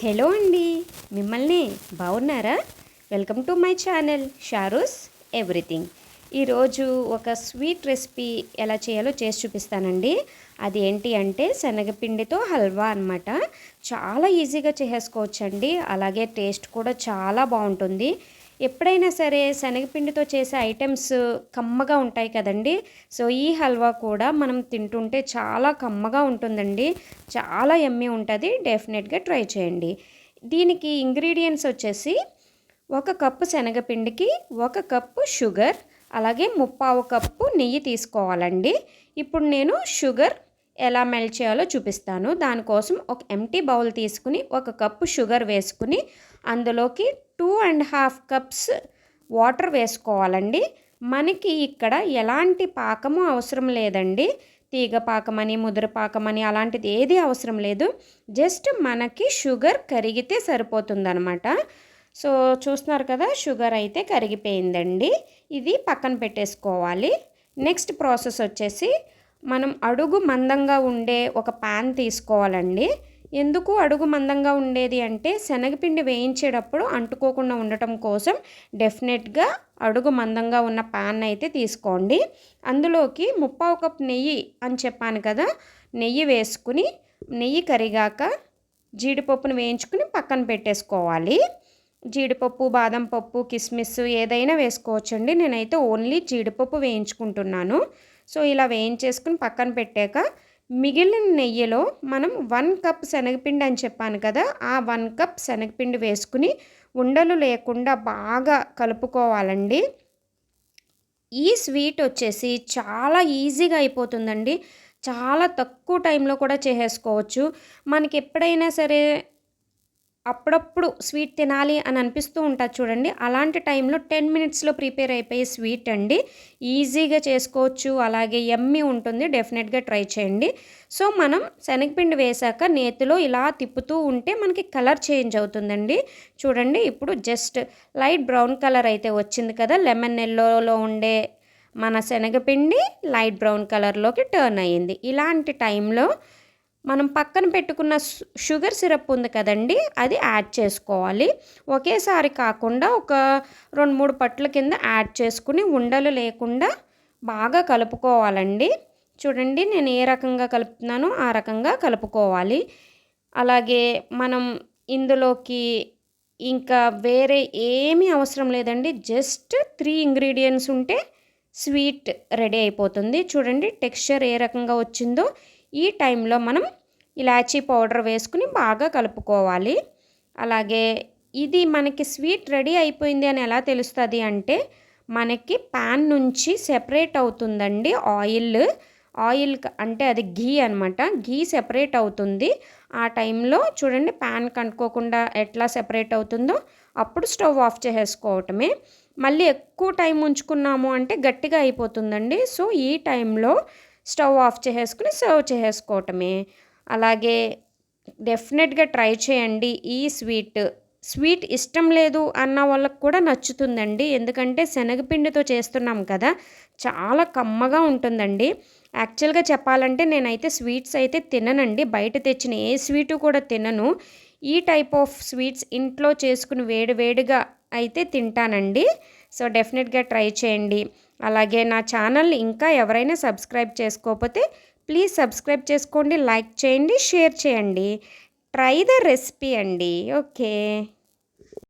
Hello అండి మిమ్మల్ని బాగున్నారా welcome to my channel Sharu's everything. ఈరోజు ఒక స్వీట్ రెసిపీ ఎలా చేయాలో చేసి చూపిస్తానండి. అది ఏంటి అంటే శనగపిండితో హల్వా అనమాట చాలా ఈజీగా చేసేసుకోవచ్చండి. అలాగే టేస్ట్ కూడా చాలా బాగుంటుంది ఎప్పుడైనా సరే శనగపిండితో చేసే ఐటమ్స్ కమ్మగా ఉంటాయి కదండి. సో ఈ హల్వా కూడా మనం తింటుంటే చాలా కమ్మగా ఉంటుందండి. చాలా ఎమ్మి ఉంటుంది. డెఫినెట్గా ట్రై చేయండి. దీనికి ఇంగ్రీడియంట్స్ వచ్చేసి ఒక కప్పు శనగపిండికి ఒక కప్పు షుగర్ అలాగే ముప్పావు కప్పు నెయ్యి తీసుకోవాలండి. ఇప్పుడు నేను షుగర్ ఎలా మెల్ట్ చేయాలో చూపిస్తాను. దానికోసం ఒక ఎంటీ బౌల్ తీసుకుని ఒక కప్పు షుగర్ వేసుకుని అందులోకి two and half cups water వేసుకోవాలండి. మనకి ఇక్కడ ఎలాంటి పాకము అవసరం లేదండి. తీగ పాకమని ముద్ర పాకమని అలాంటిది ఏది అవసరం లేదు. జస్ట్ మనకి షుగర్ కరిగితే సరిపోతుందనమాట సో చూస్తున్నారు కదా షుగర్ అయితే కరిగిపోయిందండి. ఇది పక్కన పెట్టేసుకోవాలి. నెక్స్ట్ ప్రాసెస్ వచ్చేసి మనం అడుగు మందంగా ఉండే ఒక ప్యాన్ తీసుకోవాలండి. ఎందుకు అడుగు మందంగా ఉండేది అంటే శనగపిండి వేయించేటప్పుడు అంటుకోకుండా ఉండటం కోసం డెఫినెట్గా అడుగు మందంగా ఉన్న ప్యాన్ అయితే తీసుకోండి. అందులోకి ముప్పావు కప్ నెయ్యి అని చెప్పాను కదా నెయ్యి వేసుకుని నెయ్యి కరిగాక జీడిపప్పును వేయించుకుని పక్కన పెట్టేసుకోవాలి. జీడిపప్పు బాదం పప్పు కిస్మిస్ ఏదైనా వేసుకోవచ్చండి. నేనైతే ఓన్లీ జీడిపప్పు వేయించుకుంటున్నాను. సో ఇలా వేయించేసుకుని పక్కన పెట్టాక మిగిలిన నెయ్యిలో మనం వన్ కప్ శనగపిండి అని చెప్పాను కదా ఆ వన్ కప్ శనగపిండి వేసుకుని ఉండలు లేకుండా బాగా కలుపుకోవాలండి. ఈ స్వీట్ వచ్చేసి చాలా ఈజీగా అయిపోతుందండి. చాలా తక్కువ టైంలో కూడా చేసేసుకోవచ్చు. మనకి ఎప్పుడైనా సరే అప్పుడప్పుడు స్వీట్ తినాలి అని అనిపిస్తూ ఉంటుంది చూడండి. అలాంటి టైంలో టెన్ మినిట్స్లో ప్రిపేర్ అయిపోయే స్వీట్ అండి. ఈజీగా చేసుకోవచ్చు అలాగే ఎమ్మి ఉంటుంది. డెఫినెట్గా ట్రై చేయండి. సో మనం శనగపిండి వేసాక నేతిలో ఇలా తిప్పుతూ ఉంటే మనకి కలర్ చేంజ్ అవుతుందండి. చూడండి ఇప్పుడు జస్ట్ లైట్ బ్రౌన్ కలర్ అయితే వచ్చింది కదా. లెమన్ ఎల్లోలో ఉండే మన శనగపిండి లైట్ బ్రౌన్ కలర్లోకి టర్న్ అయ్యింది. ఇలాంటి టైంలో మనం పక్కన పెట్టుకున్న షుగర్ సిరప్ ఉంది కదండి అది యాడ్ చేసుకోవాలి. ఒకేసారి కాకుండా ఒక రెండు మూడు పట్ల కింద యాడ్ చేసుకుని ఉండలు లేకుండా బాగా కలుపుకోవాలండి. చూడండి నేను ఏ రకంగా కలుపుతున్నానో ఆ రకంగా కలుపుకోవాలి. అలాగే మనం ఇందులోకి ఇంకా వేరే ఏమీ అవసరం లేదండి. జస్ట్ త్రీ ఇంగ్రీడియంట్స్ ఉంటే స్వీట్ రెడీ అయిపోతుంది. చూడండి టెక్స్చర్ ఏ రకంగా వచ్చిందో ఈ టైంలో మనం ఇలాచీ పౌడర్ వేసుకుని బాగా కలుపుకోవాలి. అలాగే ఇది మనకి స్వీట్ రెడీ అయిపోయింది అని ఎలా తెలుస్తుంది అంటే మనకి ప్యాన్ నుంచి సెపరేట్ అవుతుందండి ఆయిల్. ఆయిల్ అంటే అది ఘీ అనమాట ఘీ సెపరేట్ అవుతుంది. ఆ టైంలో చూడండి ప్యాన్ కనుక్కోకుండా ఎట్లా సెపరేట్ అవుతుందో అప్పుడు స్టవ్ ఆఫ్ చేసేసుకోవటమే. మళ్ళీ ఎక్కువ టైం ఉంచుకున్నాము అంటే గట్టిగా అయిపోతుందండి. సో ఈ టైంలో స్టవ్ ఆఫ్ చేసేసుకుని సర్వ్ చేసేసుకోవటమే. అలాగే డెఫినెట్గా ట్రై చేయండి ఈ స్వీట్. స్వీట్ ఇష్టం లేదు అన్న వాళ్ళకు కూడా నచ్చుతుందండి. ఎందుకంటే శనగపిండితో చేస్తున్నాం కదా చాలా కమ్మగా ఉంటుందండి. యాక్చువల్గా చెప్పాలంటే నేనైతే స్వీట్స్ అయితే తిననండి. బయట తెచ్చిన ఏ స్వీటు కూడా తినను. ఈ టైప్ ఆఫ్ స్వీట్స్ ఇంట్లో చేసుకుని వేడి వేడిగా అయితే తింటానండి. సో డెఫినెట్గా ట్రై చేయండి. అలాగే నా ఛానల్ని ఇంకా ఎవరైనా సబ్స్క్రైబ్ చేసుకోకపోతే ప్లీజ్ సబ్స్క్రైబ్ చేసుకోండి లైక్ చేయండి షేర్ చేయండి. ట్రై ద రెసిపీ అండి. ఓకే.